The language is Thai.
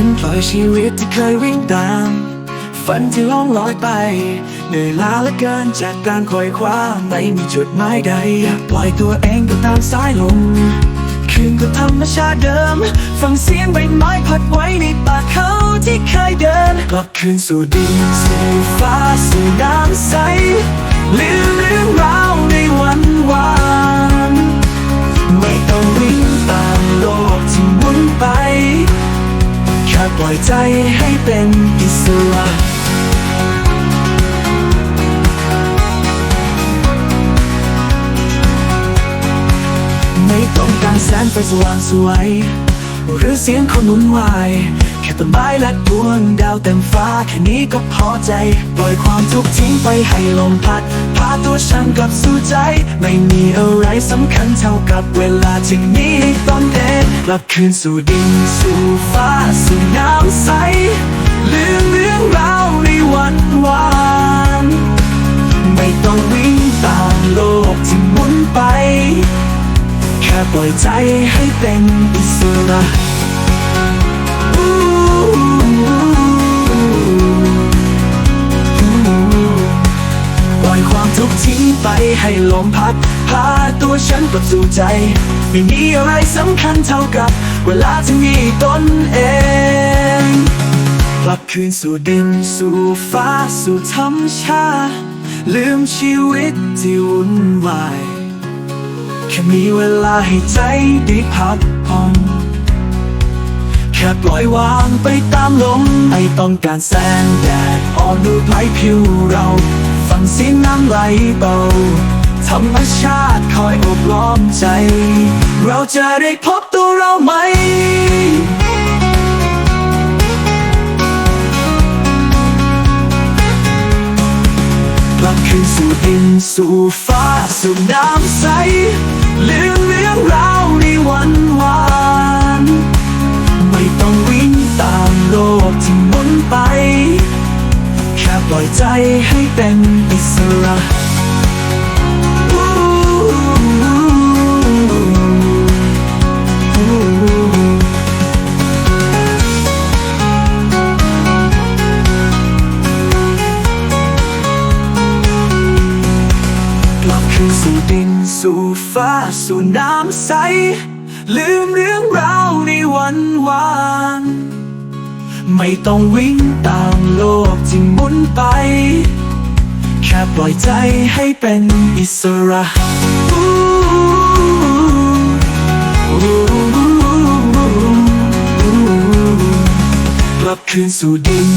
ฉันปล่อยชีวิตที่เคยวิ่งตาม ฝันที่ล่องลอยไป เหนื่อยล้าเหลือเกินจากการคอยคว้าไม่มีจุดหมายใด อยากปล่อยตัวเองไปตามสายลมคืนกับธรรมชาติเดิม ฟังเสียงใบไม้พัดไว้ในป่าเขาที่เคยเดิน กลับคืนสู่ดินสู่ฟ้าสู่น้ำใสลืมเรื่องราว แค่ปล่อยใจให้เป็นอิสระไม่ต้องการแสงไฟสว่างสวย หรือเสียงคนหมุนวาย แค่ต้นไม้และดวงดาวเต็มฟ้า แค่นี้ก็พอใจ ปล่อยความทุกข์ทิ้งไปให้ลมพัด พาตัวฉันกลับสู่ใจ ไม่มีอะไรสำคัญเท่ากับเวลาที่มีตอนเด็กกลับคืนสู่ดินสู่ฟ้า ค่ปล่อยใจให้เป็นอิสระปล่อยความทุกข์ทิ้งไปให้ลมพัด พาตัวฉันกลับสู่ใจ ไม่มีอะไรสำคัญเท่ากับ เวลาที่มีตนเองกลับคืนสู่ดินสู่ฟ้าสู่ธรรมชาติลืมชีวิตที่วุ่นวาย แค่มีเวลาให้ใจได้พักผ่อนแค่ปล่อยวางไปตามลมไม่ต้องการแสงแดดอ่อนดูไพผิวเรา ฟังเสียงน้ำไหลเบาธรรมชาติคอยอบล้อมใจ เราจะได้พบตัวเราไหมกลับคืนสู่ดินสู่ฟ้าสู่น้ำใส ลืมเรื่องราวในวันวานไม่ต้องวิ่งตามโลกที่หมุนไป แค่ปล่อยใจให้เป็นอิสระ สู่ดินสู่ฟ้าสู่น้ำใส ลืมเรื่องราวในวันวาน ไม่ต้องวิ่งตามโลกที่หมุนไป แค่ปล่อยใจให้เป็นอิสระกลับคืนสู่ดิน